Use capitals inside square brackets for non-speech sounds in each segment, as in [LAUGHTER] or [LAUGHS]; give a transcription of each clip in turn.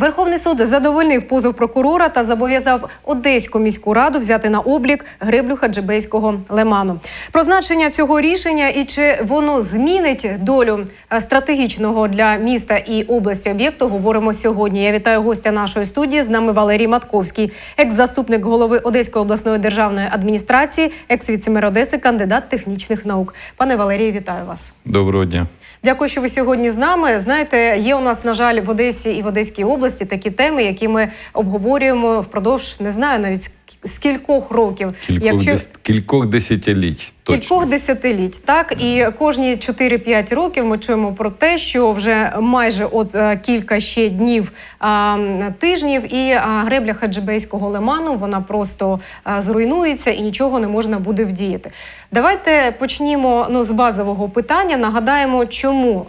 Верховний суд задовольнив позов прокурора та зобов'язав Одеську міську раду взяти на облік греблю хаджибейського лиману. Про значення цього рішення і чи воно змінить долю е, стратегічного для міста і області об'єкту. Говоримо сьогодні. Я вітаю гостя нашої студії. З нами Валерій Матковський, екс-заступник голови Одеської обласної державної адміністрації, екс-віцемер Одеси, кандидат технічних наук. Пане Валерію, вітаю вас. Доброго дня. Дякую, що ви сьогодні з нами. Знаєте, є у нас, на жаль, в Одесі і в Одеській області такі теми, які ми обговорюємо впродовж не знаю навіть ск- скількох років. Кількох, дес... кількох десятиліть. Точно. Кількох десятиліть, так і кожні 4-5 років ми чуємо про те, що вже майже от е, кілька ще днів тижнів, і гребля хаджибейського лиману вона просто зруйнується і нічого не можна буде вдіяти. Давайте почнімо ну з базового питання. Нагадаємо, чому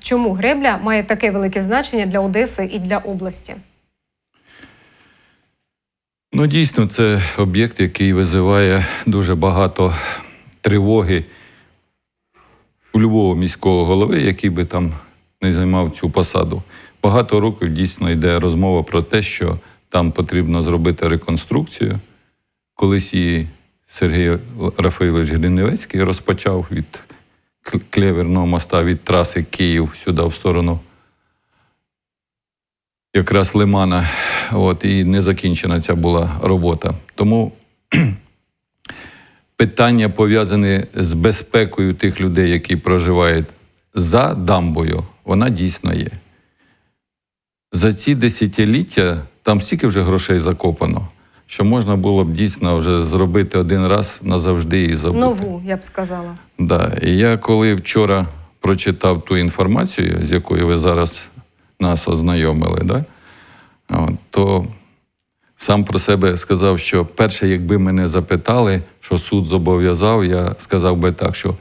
чому гребля має таке велике значення для Одеси і для області. Ну, дійсно, це об'єкт, який визиває дуже багато тривоги у любого міського голови, який би там не займав цю посаду. Багато років дійсно йде розмова про те, що там потрібно зробити реконструкцію. Колись її Сергій Рафаїлович Гриневецький розпочав від Кл- Клеверного моста від траси Київ сюди в сторону якраз Лимана. От, і не закінчена ця була робота. Тому [CLEARS THROAT] питання пов'язане з безпекою тих людей, які проживають за дамбою, вона дійсно є. За ці десятиліття там стільки вже грошей закопано, що можна було б дійсно вже зробити один раз назавжди і забути. Нову я б сказала. Да. І я коли вчора прочитав ту інформацію, з якою ви зараз нас ознайомили, да? То сам про себе сказав, що перше, якби мене запитали, що суд зобов'язав, я сказав би так, що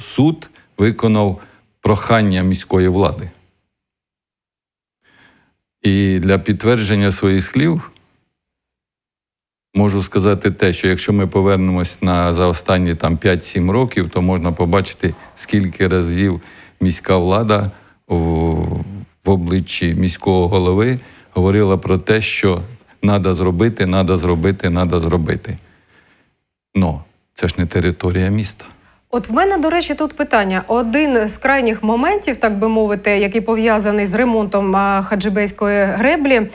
суд виконав прохання міської влади. І для підтвердження своїх слів можу сказати те, що якщо ми повернемось на за останні там 5-7 років, то можна побачити, скільки разів міська влада в, в обличчі міського голови говорила про те, що треба зробити, треба зробити, треба зробити. Ну, це ж не територія міста. От в мене, до речі, тут питання. Один з крайніх моментів, так би мовити, який пов'язаний з ремонтом хаджибейської греблі,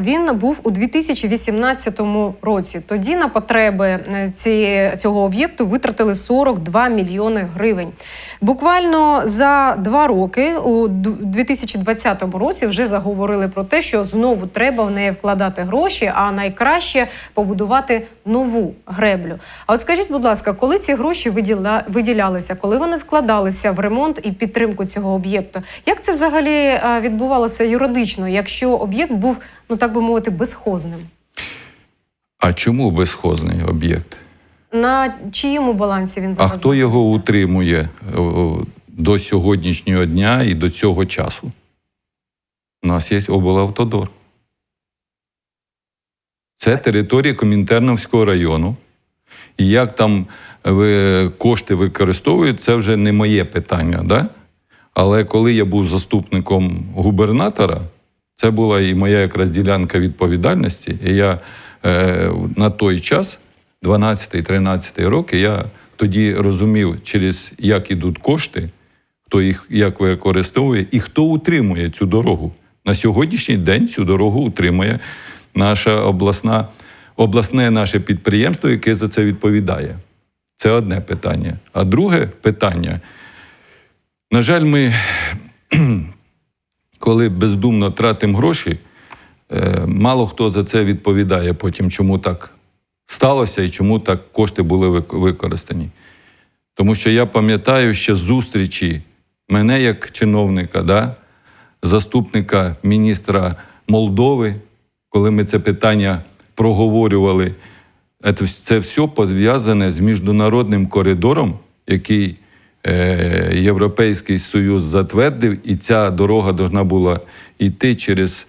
він був у 2018 році. Тоді на потреби е, цього об'єкту витратили 42 мільйони гривень. Буквально за два роки, у 2020 році, вже заговорили про те, що знову треба в неї вкладати гроші, а найкраще побудувати нову греблю. А от скажіть, будь ласка, коли ці гроші виділа, виділялися, коли вони вкладалися в ремонт і підтримку цього об'єкту? Як це взагалі відбувалося юридично, якщо об'єкт був, ну так би мовити, безхозним? А чому безхозний об'єкт? На чиєму балансі він А хто його утримує до сьогоднішнього дня і до цього часу? У нас є облавтодор. Це територія Комінтерновського району. І як там ви, кошти використовують, це вже не моє питання. Да? Але коли я був заступником губернатора, це була і моя якраз ділянка відповідальності. І я е, на той час, 12-13 роки, я тоді розумів, через як ідуть кошти, хто їх як використовує і хто утримує цю дорогу. На сьогоднішній день цю дорогу утримує наша обласна, обласне наше підприємство, яке за це відповідає. Це одне питання. А друге питання. На жаль, ми, [CLEARS THROAT] коли бездумно тратимо гроші, е, мало хто за це відповідає потім, чому так сталося і чому так кошти були використані. Тому що я пам'ятаю ще зустрічі мене як чиновника, да, заступника міністра Молдови, коли ми це питання проговорювали. Це, це все пов'язане з міжнародним коридором, який е, Європейський Союз затвердив, і ця дорога повинна була йти через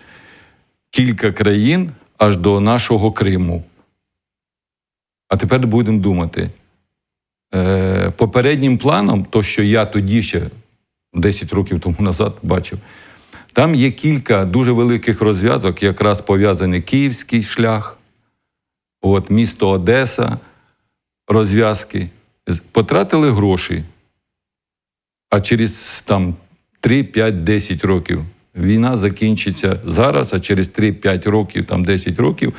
кілька країн аж до нашого Криму. А тепер будемо думати. Е, попереднім планом, то, що я тоді ще 10 років тому назад бачив. Там є кілька дуже великих розв'язок, якраз пов'язаний Київський шлях, от, місто Одеса, розв'язки. Потратили гроші, а через там 3, 5, 10 років війна закінчиться зараз, а через 3, 5 років, там 10 років,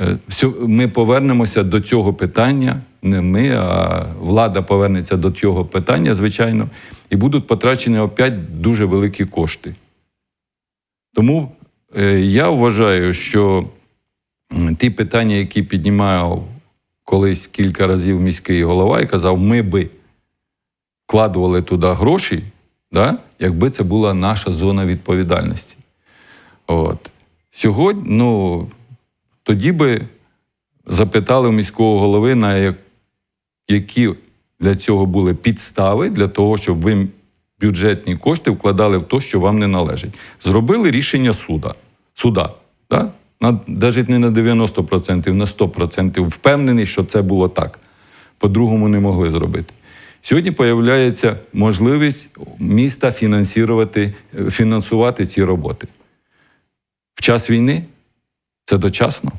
е, ми повернемося до цього питання. Не ми, а влада повернеться до цього питання, звичайно, і будуть потрачені опять дуже великі кошти. Тому е, я вважаю, що ті питання, які піднімав колись кілька разів міський голова і казав, ми би вкладували туди гроші, да, якби це була наша зона відповідальності. От. Сьогодні, ну, тоді би запитали в міського голови, на як- які для цього були підстави для того, щоб ви бюджетні кошти вкладали в те, що вам не належить. Зробили рішення суда. суда да? на, навіть не на 90%, на 100%. Впевнений, що це було так. По-другому не могли зробити. Сьогодні появляється можливість міста фінансувати, фінансувати ці роботи. В час війни це дочасно.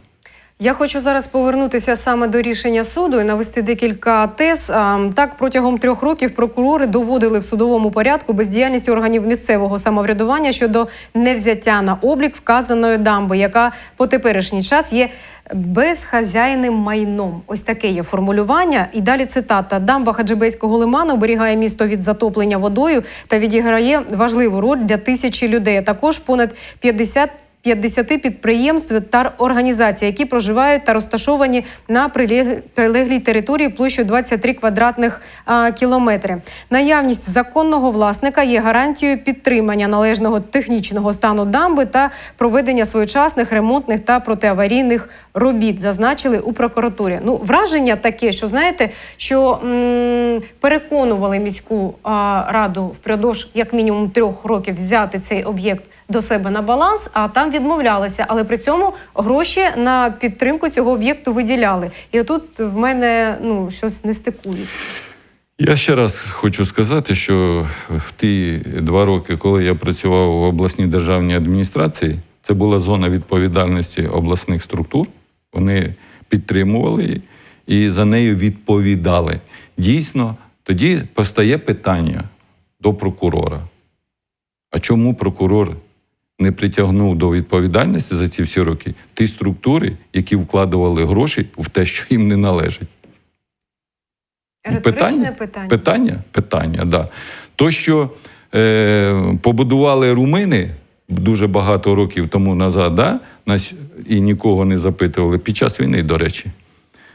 Я хочу зараз повернутися саме до рішення суду і навести декілька тез. Так, протягом трьох років прокурори доводили в судовому порядку бездіяльність органів місцевого самоврядування щодо невзяття на облік вказаної дамби, яка по теперішній час є безхазяйним майном. Ось таке є формулювання. І далі цитата: дамба Хаджибейського лиману оберігає місто від затоплення водою та відіграє важливу роль для тисячі людей. Також понад 50 50 підприємств та організацій, які проживають та розташовані на прилег- прилеглій території площею 23 квадратних кілометри. Наявність законного власника є гарантією підтримання належного технічного стану дамби та проведення своєчасних ремонтних та протиаварійних робіт, зазначили у прокуратурі. Ну, враження таке, що знаєте, що м, переконували міську а, раду впродовж як мінімум трьох років взяти цей об'єкт до себе на баланс, а там відмовлялися. Але при цьому гроші на підтримку цього об'єкту виділяли. І отут в мене ну щось не стикується. Я ще раз хочу сказати, що в ті два роки, коли я працював в обласній державній адміністрації, це була зона відповідальності обласних структур. Вони підтримували і за нею відповідали. Дійсно, тоді постає питання до прокурора. А чому прокурор не притягнув до відповідальності за ці всі роки ті структури, які вкладували гроші в те, що їм не належить? Риторичне питання. Питання? Питання, да. То, що е, побудували румини дуже багато років тому назад, да, нас, і нікого не запитували. Під час війни, до речі,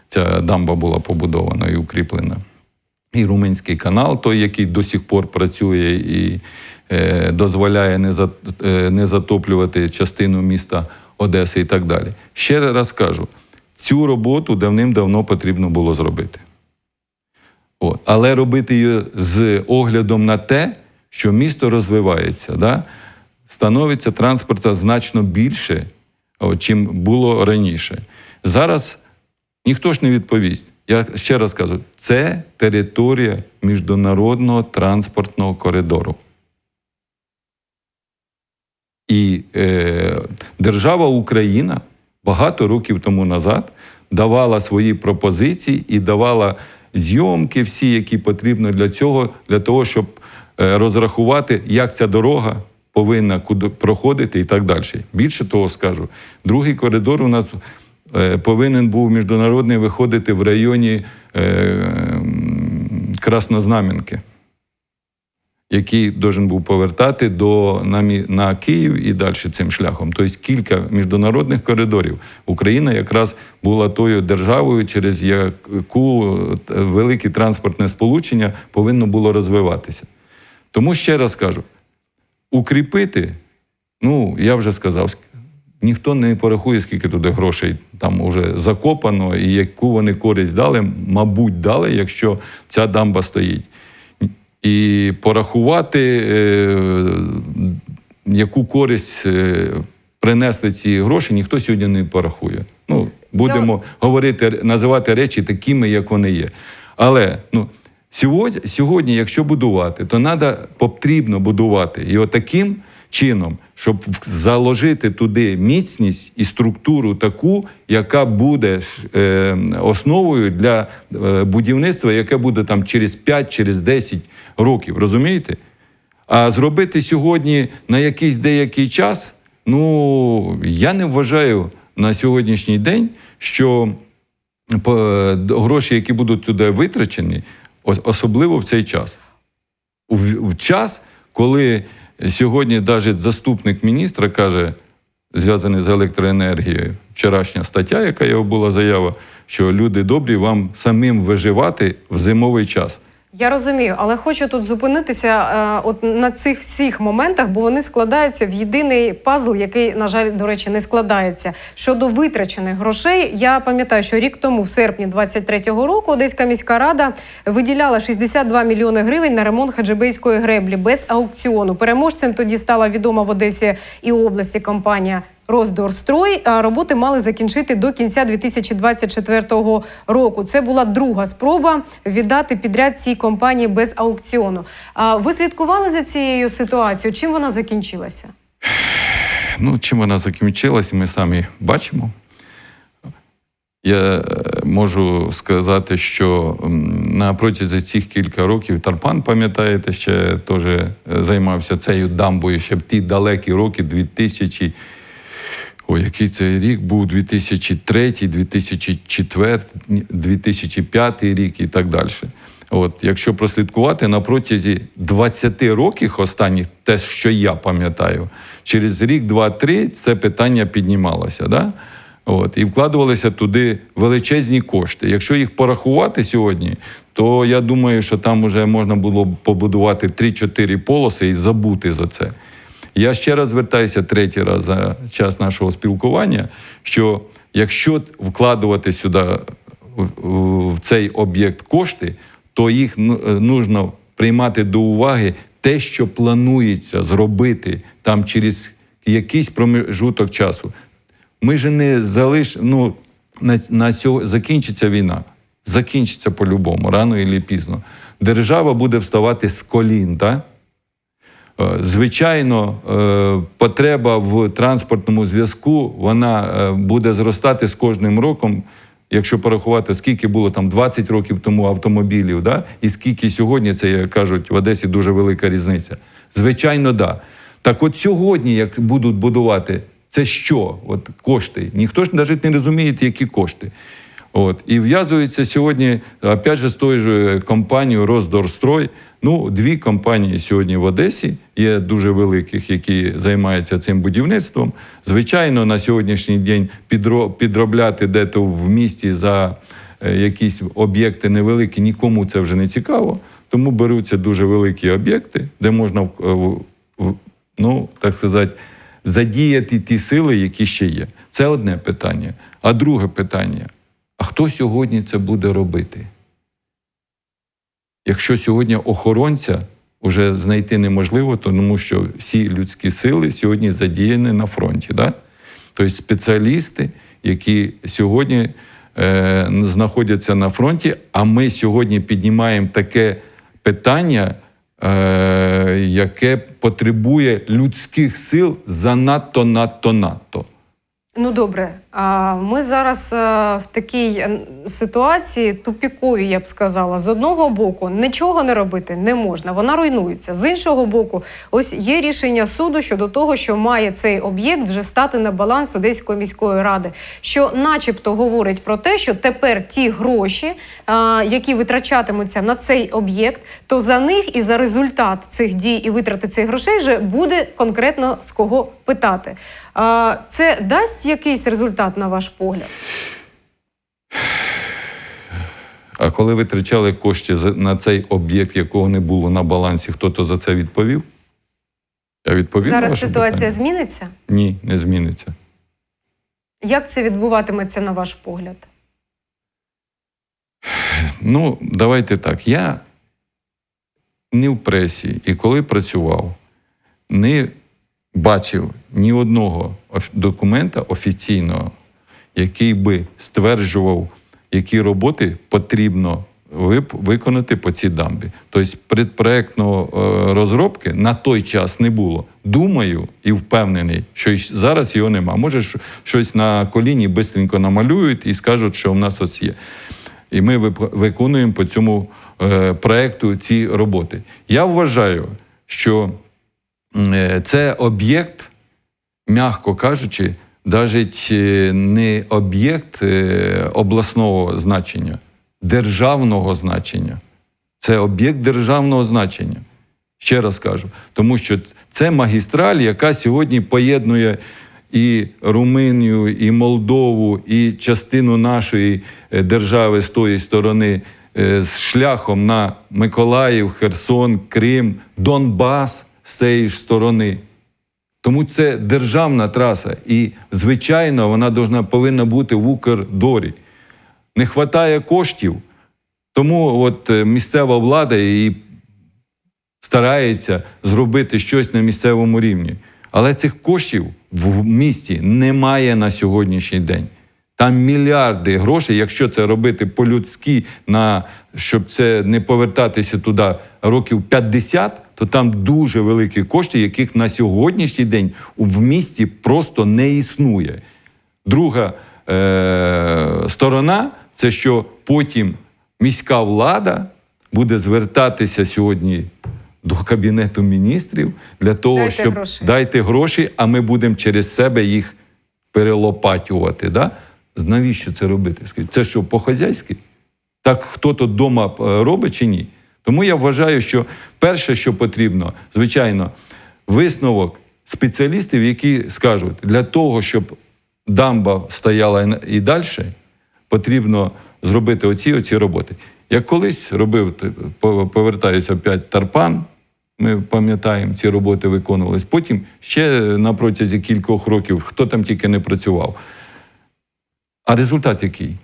ця дамба була побудована і укріплена. І Румунський канал, той, який до сих пор працює і е, дозволяє не, за, е, не затоплювати частину міста Одеси і так далі. Ще раз кажу: цю роботу давним-давно потрібно було зробити. От. Але робити її з оглядом на те, що місто розвивається, да? становиться транспорту значно більше, чим було раніше. Зараз ніхто ж не відповість. Я ще раз кажу, це територія міжнародного транспортного коридору. І е, держава Україна багато років тому назад давала свої пропозиції і давала зйомки всі, які потрібно для цього, для того, щоб е, розрахувати, як ця дорога повинна проходити і так далі. Більше того скажу, другий коридор у нас повинен був міжнародний виходити в районі е, м, Краснознаменки який должен був повертати до на, на Київ і далі цим шляхом. Тобто кілька міжнародних коридорів. Україна якраз була тою державою, через яку е, велике транспортне сполучення повинно було розвиватися. Тому ще раз кажу: укріпити, ну я вже сказав, ск- ніхто не порахує, скільки туди грошей там уже закопано, і яку вони користь дали, мабуть, дали, якщо ця дамба стоїть і порахувати, е, яку користь е, принесли ці гроші, ніхто сьогодні не порахує. Ну, будемо говорити, називати речі такими, як вони є. Але ну, Сьогодні, сьогодні, якщо будувати, то надо, потрібно будувати його таким чином, щоб заложити туди міцність і структуру таку, яка буде е, основою для е, будівництва, яке буде там через 5, через 10 років. Розумієте? А зробити сьогодні на якийсь деякий час, ну я не вважаю на сьогоднішній день, що гроші, які будуть туди витрачені, особливо в цей час. В час, коли сьогодні навіть заступник міністра каже, зв'язаний з електроенергією, вчорашня стаття, яка його була заява, що люди добрі, вам самим виживати в зимовий час. Я розумію, але хочу тут зупинитися е, от на цих всіх моментах, бо вони складаються в єдиний пазл, який, на жаль, до речі, не складається. Щодо витрачених грошей, я пам'ятаю, що рік тому, в серпні 23-го року, Одеська міська рада виділяла 62 мільйони гривень на ремонт хаджибейської греблі без аукціону. Переможцем тоді стала відома в Одесі і області компанія. Роздорстрой роботи мали закінчити до кінця 2024 року. Це була друга спроба віддати підряд цій компанії без аукціону. Ви слідкували за цією ситуацією? Чим вона закінчилася? Ну, чим вона закінчилась, ми самі бачимо. Я е, можу сказати, що на протязі цих кілька років Тарпан, пам'ятаєте, ще теж е, займався цією дамбою ще в ті далекі роки, 2000, Ой, який це рік був 2003, 2004, 2005 рік і так далі. От, якщо прослідкувати на протязі 20 років останніх, те, що я пам'ятаю, через рік, два-три це питання піднімалося. Да? От, і вкладувалися туди величезні кошти. Якщо їх порахувати сьогодні, то я думаю, що там вже можна було побудувати 3-4 полоси і забути за це. Я ще раз звертаюся третій раз за час нашого спілкування, що якщо вкладувати сюди в- цей об'єкт кошти, то їх е, нужно приймати до уваги те, що планується зробити там через якийсь промежуток часу. Ми ж не залиш, ну, на, на сьо- закінчиться війна. Закінчиться по-любому, рано і пізно. Держава буде вставати з колін, так? Е, Звичайно, е, потреба в транспортному зв'язку вона е, буде зростати з кожним роком. Якщо порахувати, скільки було там 20 років тому автомобілів, да? і скільки сьогодні, це як кажуть, в Одесі дуже велика різниця. Звичайно, да. Так от сьогодні, як будуть будувати, це що? От кошти. Ніхто ж навіть не розуміє, які кошти. От. І в'язується сьогодні, опять же, з тою ж компанією Роздорстрой. Ну, дві компанії сьогодні в Одесі є дуже великих, які займаються цим будівництвом. Звичайно, на сьогоднішній день підро- підробляти дето в місті за е, якісь об'єкти невеликі, нікому це вже не цікаво. Тому беруться дуже великі об'єкти, де можна в- ну, так сказати, задіяти ті сили, які ще є. Це одне питання. А друге питання: а хто сьогодні це буде робити? Якщо сьогодні охоронця вже знайти неможливо, тому що всі людські сили сьогодні задіяні на фронті. Да? Тобто спеціалісти, які сьогодні е, знаходяться на фронті, а ми сьогодні піднімаємо таке питання, е, яке потребує людських сил занадто, надто, надто. Ну добре, ми зараз е, в такій е, ситуації тупіковій, я б сказала. З одного боку, нічого не робити не можна, вона руйнується. З іншого боку, ось є рішення суду щодо того, що має цей об'єкт вже стати на баланс Одеської міської ради, що, начебто, говорить про те, що тепер ті гроші, е, які витрачатимуться на цей об'єкт, то за них і за результат цих дій і витрати цих грошей вже буде конкретно з кого питати. Це дасть якийсь результат на ваш погляд? А коли витрачали кошти на цей об'єкт, якого не було на балансі, хто то за це відповів? Я відповів. Зараз ситуація питання? зміниться? Ні, не зміниться. Як це відбуватиметься на ваш погляд? Ну, давайте так. Я не в пресі і коли працював, не бачив ні одного документа офіційного, який би стверджував, які роботи потрібно виконати по цій дамбі. Тобто предпроектної е, розробки на той час не було. Думаю і впевнений, що зараз його нема. Може, щось на коліні швидко намалюють і скажуть, що в нас ось є. І ми виконуємо по цьому е, проекту ці роботи. Я вважаю, що це об'єкт, м'яко кажучи, навіть е, не об'єкт е, обласного значення, державного значення. Це об'єкт державного значення. Ще раз кажу, тому що це магістраль, яка сьогодні поєднує і Румунію, і Молдову, і частину нашої е, держави з тої сторони е, з шляхом на Миколаїв, Херсон, Крим, Донбас з цієї ж сторони. Тому це державна траса, і звичайно, вона должна, повинна бути в Укрдорі. Не вистачає коштів, тому от е, місцева влада і старається зробити щось на місцевому рівні. Але цих коштів в місті немає на сьогоднішній день. Там мільярди грошей, якщо це робити по-людськи, на, щоб це не повертатися туди років 50, то там дуже великі кошти, яких на сьогоднішній день в місті просто не існує. Друга е- сторона це що потім міська влада буде звертатися сьогодні до Кабінету міністрів для того, Дайте щоб гроші. дайте гроші, а ми будемо через себе їх перелопатювати. Да? Навіщо це робити? Це що, по-хазяйськи? Так хто то вдома робить чи ні? Тому я вважаю, що перше, що потрібно, звичайно, висновок спеціалістів, які скажуть, для того, щоб дамба стояла і далі, потрібно зробити оці оці роботи. Я колись робив, повертаюся опять Тарпан. Ми пам'ятаємо, ці роботи виконувались. Потім ще на протязі кількох років, хто там тільки не працював. А результат який?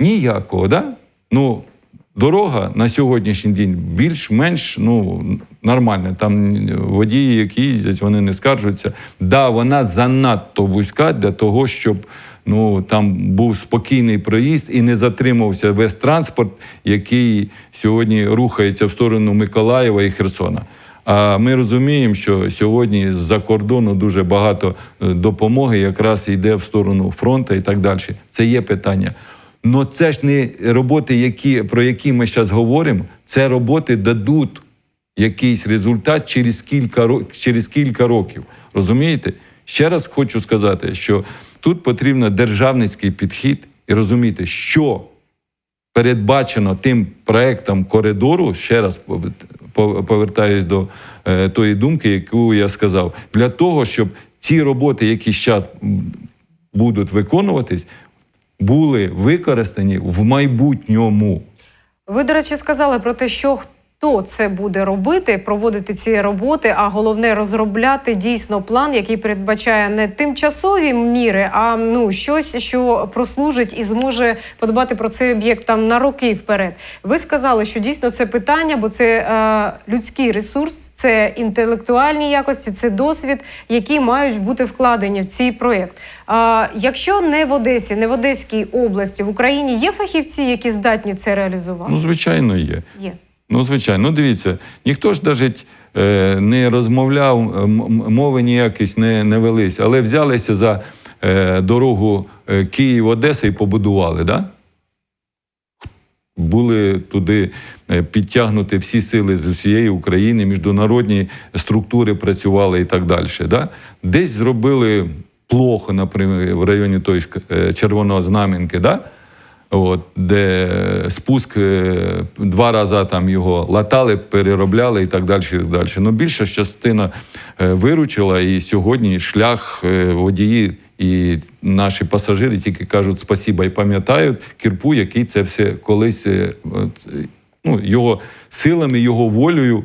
Ніякого, да? Ну, дорога на сьогоднішній день більш-менш ну, нормальна. Там водії, які їздять, вони не скаржуються. Да, вона занадто вузька для того, щоб ну, там був спокійний проїзд і не затримався весь транспорт, який сьогодні рухається в сторону Миколаєва і Херсона. А ми розуміємо, що сьогодні з-за кордону дуже багато е, допомоги якраз йде в сторону фронту і так далі. Це є питання. Но це ж не роботи, які, про які ми зараз говоримо, це роботи дадуть якийсь результат через кілька, через кілька років. Розумієте? Ще раз хочу сказати, що тут потрібен державницький підхід і розуміти, що передбачено тим проектом коридору, ще раз пов- пов- повертаюсь до е, тої думки, яку я сказав, для того, щоб ці роботи, які зараз будуть виконуватись, були використані в майбутньому. Ви, до речі, сказали про те, що хто це буде робити, проводити ці роботи, а головне розробляти дійсно план, який передбачає не тимчасові міри, а ну щось, що прослужить і зможе подбати про цей об'єкт там на роки вперед. Ви сказали, що дійсно це питання, бо це е, людський ресурс, це інтелектуальні якості, це досвід, які мають бути вкладені в цей проєкт. А якщо не в Одесі, не в Одеській області, в Україні є фахівці, які здатні це реалізувати? Ну, звичайно, є. Є. Ну, звичайно, ну дивіться, ніхто ж навіть е, не розмовляв, мови ніякісь не, не велись, але взялися за е, дорогу е, Київ-Одеса і побудували, да? Були туди підтягнуті всі сили з усієї України, міжнародні структури працювали і так далі. Да? Десь зробили плохо, наприклад, в районі той Червоного Знам'янки, да? От, де спуск е, два рази там його латали, переробляли і так далі. І так далі. Ну, більша частина е, виручила, і сьогодні шлях е, водії і наші пасажири тільки кажуть спасіба і пам'ятають кірпу, який це все колись ну, його силами, його волею.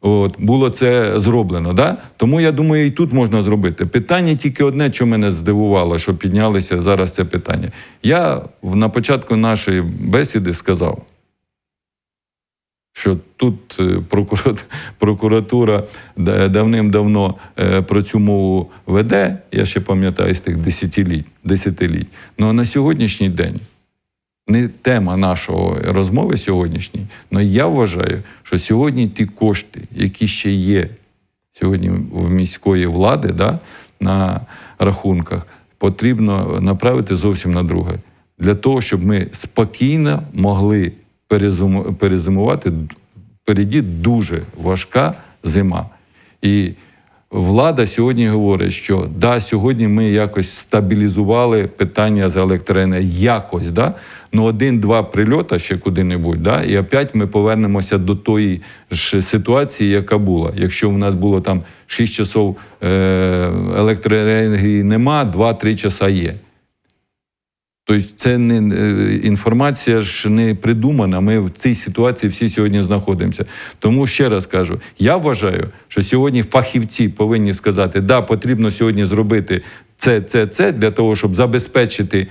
От, було це зроблено. Да? Тому я думаю, і тут можна зробити. Питання тільки одне, що мене здивувало, що піднялися зараз це питання. Я на початку нашої бесіди сказав, що тут е, [LAUGHS] прокуратура давним-давно е, про цю мову веде, я ще пам'ятаю з тих десятиліть, десятиліть. Ну а на сьогоднішній день не тема нашої розмови сьогоднішньої. Але я вважаю, що сьогодні ті кошти, які ще є сьогодні в міської влади да, на рахунках, потрібно направити зовсім на друге. Для того, щоб ми спокійно могли перезиму- перезимувати. Впереді дуже важка зима. І влада сьогодні говорить, що да, сьогодні ми якось стабілізували питання з електроенергією. Якось, да? ну один-два прильота ще куди-небудь, да? і опять ми повернемося до тої ж ситуації, яка була. Якщо в нас було там 6 часов е- електроенергії нема, 2-3 часа є. Тобто це не е, інформація ж не придумана. Ми в цій ситуації всі сьогодні знаходимося. Тому ще раз кажу: я вважаю, що сьогодні фахівці повинні сказати, да, потрібно сьогодні зробити це, це, це для того, щоб забезпечити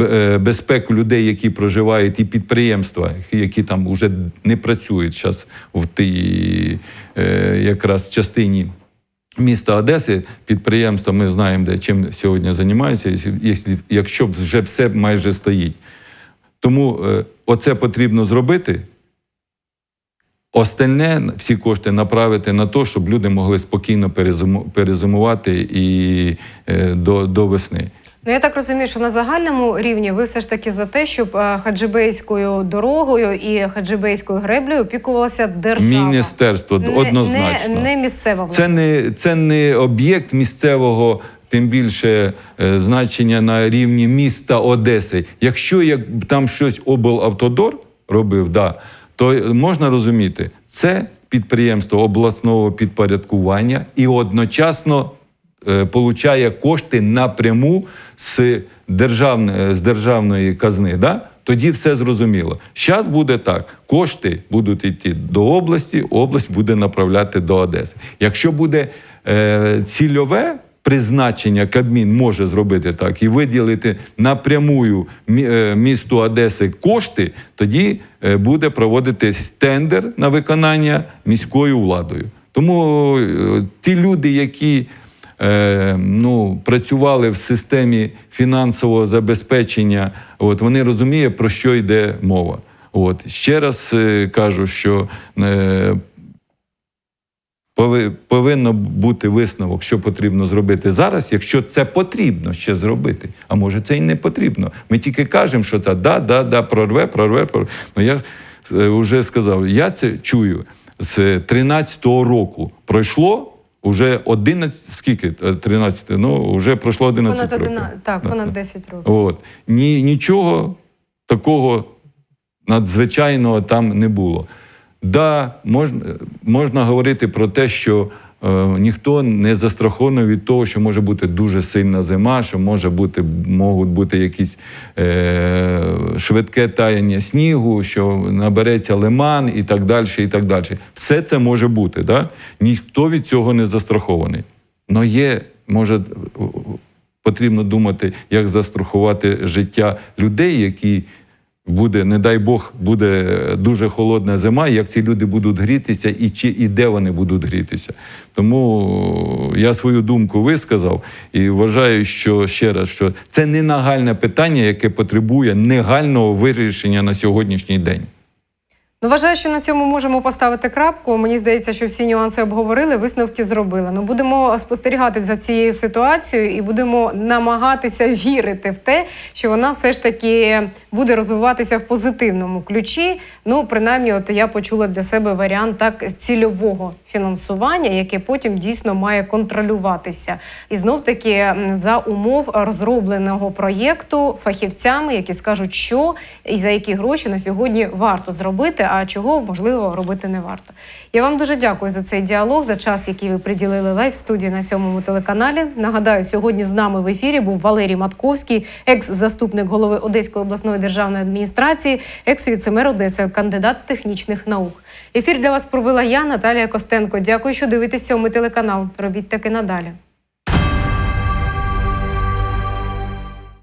е, безпеку людей, які проживають, і підприємства, які там вже не працюють зараз в тій е, якраз частині міста Одеси, підприємства, ми знаємо, де чим сьогодні займаються, якщо- якщо вже все майже стоїть. Тому е, оце потрібно зробити. Остальне всі кошти направити на те, щоб люди могли спокійно перезимувати і е, до, до весни. Ну я так розумію, що на загальному рівні ви все ж таки за те, щоб е, хаджибейською дорогою і хаджибейською греблею опікувалася держава. Міністерство Не- однозначно. Не, не місцева влада. Це не, це не об'єкт місцевого, тим більше е, значення на рівні міста Одеси. Якщо як там щось облавтодор робив, да, то можна розуміти, це підприємство обласного підпорядкування і одночасно получає кошти напряму з, державної, з державної казни. Да? Тоді все зрозуміло. Зараз буде так: кошти будуть йти до області, область буде направляти до Одеси. Якщо буде е, цільове призначення, Кабмін може зробити так і виділити напрямую е, місту Одеси кошти, тоді е, буде проводитись тендер на виконання міською владою. Тому е, ті люди, які е, ну, працювали в системі фінансового забезпечення, от, вони розуміють, про що йде мова. От. Ще раз е, кажу, що е, пови- повинно бути висновок, що потрібно зробити зараз, якщо це потрібно ще зробити. А може це і не потрібно. Ми тільки кажемо, що це да, да, да, прорве, прорве, прорве. Ну я вже сказав, я це чую з 13-го року. Пройшло. Уже 11, скільки? Е, 13, ну, вже пройшло 11 понад років. одина... так, понад да. 10 років. От. Ні, нічого такого надзвичайного там не було. Да, можна, можна говорити про те, що е, ніхто не застрахований від того, що може бути дуже сильна зима, що може бути, можуть бути якісь е, швидке таяння снігу, що набереться лиман і так далі. і так далі. Все це може бути. Да? Ніхто від цього не застрахований. Но є, може, потрібно думати, як застрахувати життя людей, які буде, не дай Бог, буде дуже холодна зима, як ці люди будуть грітися і чи і де вони будуть грітися. Тому я свою думку висказав і вважаю, що ще раз, що це не нагальне питання, яке потребує негального вирішення на сьогоднішній день. Ну, вважаю, що на цьому можемо поставити крапку. Мені здається, що всі нюанси обговорили, висновки зробили. Ну будемо спостерігати за цією ситуацією і будемо намагатися вірити в те, що вона все ж таки буде розвиватися в позитивному ключі. Ну, принаймні, от я почула для себе варіант так цільового фінансування, яке потім дійсно має контролюватися. І знов таки за умов розробленого проєкту фахівцями, які скажуть, що і за які гроші на сьогодні варто зробити, а чого можливо робити не варто. Я вам дуже дякую за цей діалог, за час, який ви приділили лайв студії на сьомому телеканалі. Нагадаю, сьогодні з нами в ефірі був Валерій Матковський, екс-заступник голови Одеської обласної державної адміністрації, екс-віцемер Одеси, кандидат технічних наук. Ефір для вас провела я, Наталія Костенко. Дякую, що дивитесь сьомий телеканал. Робіть таки надалі.